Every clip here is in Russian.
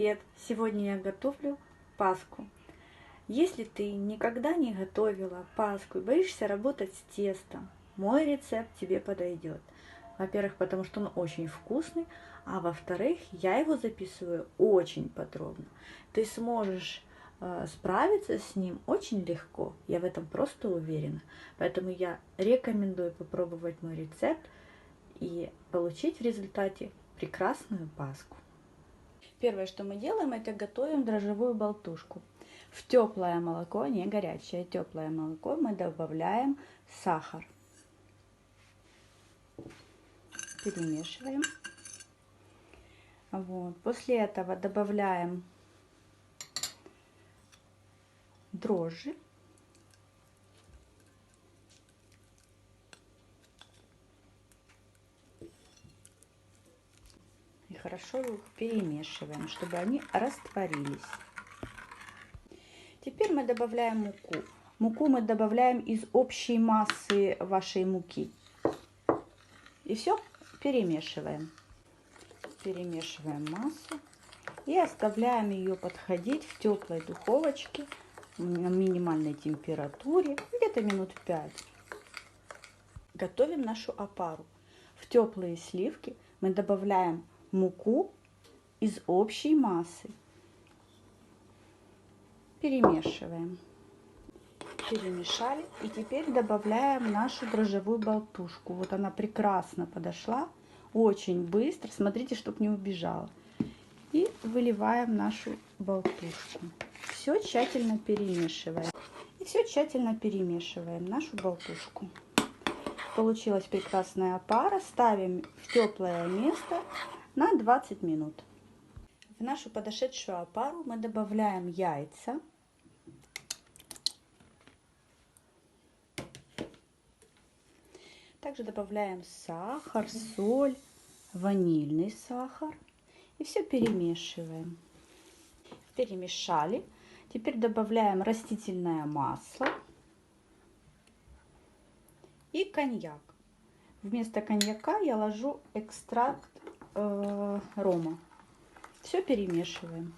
Привет! Сегодня я готовлю паску. Если ты никогда не готовила паску и боишься работать с тестом, мой рецепт тебе подойдет. Во-первых, потому что он очень вкусный, а во-вторых, я его записываю очень подробно. Ты сможешь э, справиться с ним очень легко, я в этом просто уверена. Поэтому я рекомендую попробовать мой рецепт и получить в результате прекрасную паску. Первое, что мы делаем, это готовим дрожжевую болтушку. В теплое молоко, не горячее, теплое молоко мы добавляем сахар. Перемешиваем. Вот. После этого добавляем дрожжи. Хорошо их перемешиваем, чтобы они растворились. Теперь мы добавляем муку. Муку мы добавляем из общей массы вашей муки. И все перемешиваем. Перемешиваем массу и оставляем ее подходить в теплой духовочке на минимальной температуре где-то минут 5. Готовим нашу опару. В теплые сливки мы добавляем муку из общей массы. Перемешиваем. Перемешали. И теперь добавляем нашу дрожжевую болтушку. Вот она прекрасно подошла. Очень быстро. Смотрите, чтобы не убежала. И выливаем нашу болтушку. Все тщательно перемешиваем. И все тщательно перемешиваем нашу болтушку. Получилась прекрасная пара. Ставим в теплое место на 20 минут. В нашу подошедшую опару мы добавляем яйца. Также добавляем сахар, соль, ванильный сахар. И все перемешиваем. Перемешали. Теперь добавляем растительное масло и коньяк. Вместо коньяка я ложу экстракт э, рома. Все перемешиваем.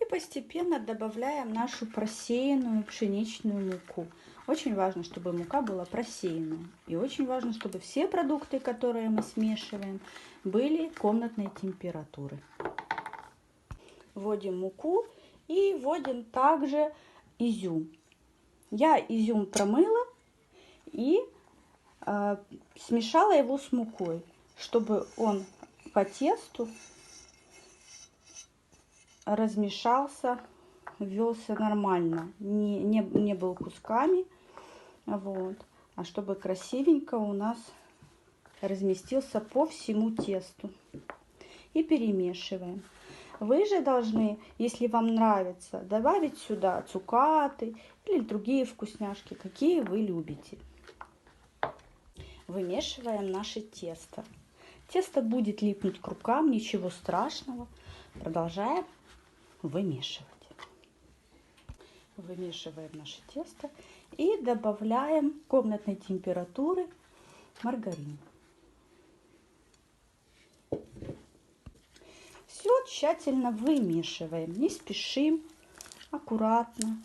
И постепенно добавляем нашу просеянную пшеничную муку. Очень важно, чтобы мука была просеянная. И очень важно, чтобы все продукты, которые мы смешиваем, были комнатной температуры. Вводим муку и вводим также изюм. Я изюм промыла и э, смешала его с мукой чтобы он по тесту размешался, ввелся нормально, не, не, не был кусками, вот, а чтобы красивенько у нас разместился по всему тесту. И перемешиваем. Вы же должны, если вам нравится, добавить сюда цукаты или другие вкусняшки, какие вы любите. Вымешиваем наше тесто. Тесто будет липнуть к рукам, ничего страшного. Продолжаем вымешивать. Вымешиваем наше тесто и добавляем комнатной температуры маргарин. Все тщательно вымешиваем, не спешим, аккуратно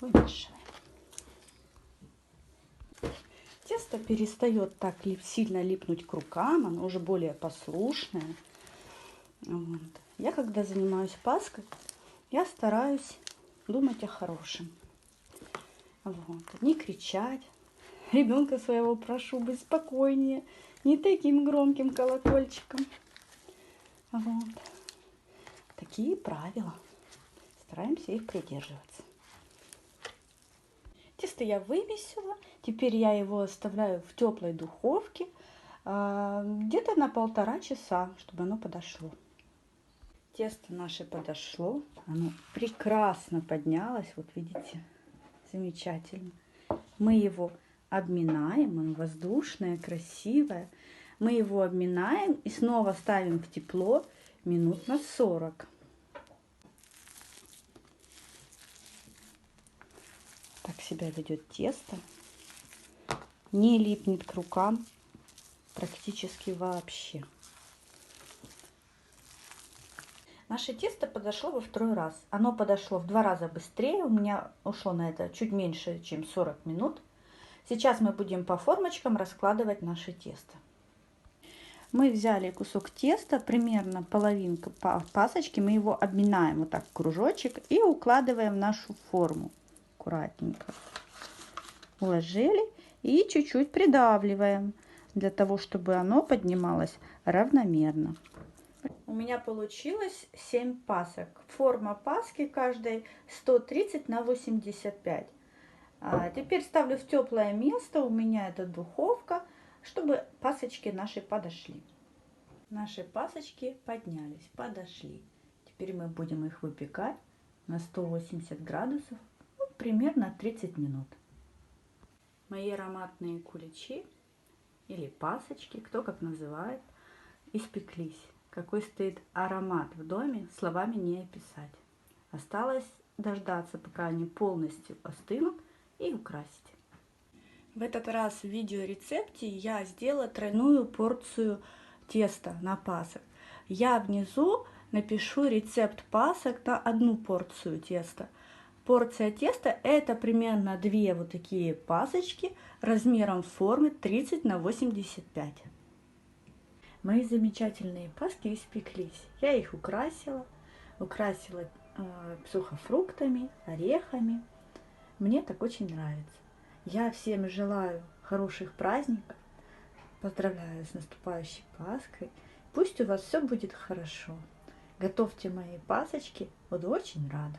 вымешиваем. Тесто перестает так сильно липнуть к рукам, оно уже более послушное. Вот. Я когда занимаюсь паской, я стараюсь думать о хорошем. Вот. Не кричать. Ребенка своего прошу быть спокойнее, не таким громким колокольчиком. Вот. Такие правила. Стараемся их придерживаться. Тесто я вымесила. Теперь я его оставляю в теплой духовке а, где-то на полтора часа, чтобы оно подошло. Тесто наше подошло. Оно прекрасно поднялось. Вот видите, замечательно. Мы его обминаем. Оно воздушное, красивое. Мы его обминаем и снова ставим в тепло минут на 40. Так себя ведет тесто. Не липнет к рукам практически вообще. Наше тесто подошло во второй раз. Оно подошло в два раза быстрее. У меня ушло на это чуть меньше, чем 40 минут. Сейчас мы будем по формочкам раскладывать наше тесто. Мы взяли кусок теста, примерно половинка пасочки. Мы его обминаем вот так в кружочек и укладываем в нашу форму. Аккуратненько. Уложили и чуть-чуть придавливаем, для того, чтобы оно поднималось равномерно. У меня получилось 7 пасок. Форма паски каждой 130 на 85. А теперь ставлю в теплое место, у меня это духовка, чтобы пасочки наши подошли. Наши пасочки поднялись, подошли. Теперь мы будем их выпекать на 180 градусов, ну, примерно 30 минут. Мои ароматные куличи или пасочки, кто как называет, испеклись. Какой стоит аромат в доме, словами не описать. Осталось дождаться, пока они полностью остынут и украсить. В этот раз в видеорецепте я сделала тройную порцию теста на пасок. Я внизу напишу рецепт пасок на одну порцию теста. Порция теста это примерно две вот такие пасочки размером в формы 30 на 85. Мои замечательные паски испеклись. Я их украсила. Украсила э, сухофруктами, орехами. Мне так очень нравится. Я всем желаю хороших праздников. Поздравляю с наступающей Пасхой. Пусть у вас все будет хорошо. Готовьте мои пасочки. Буду очень рада.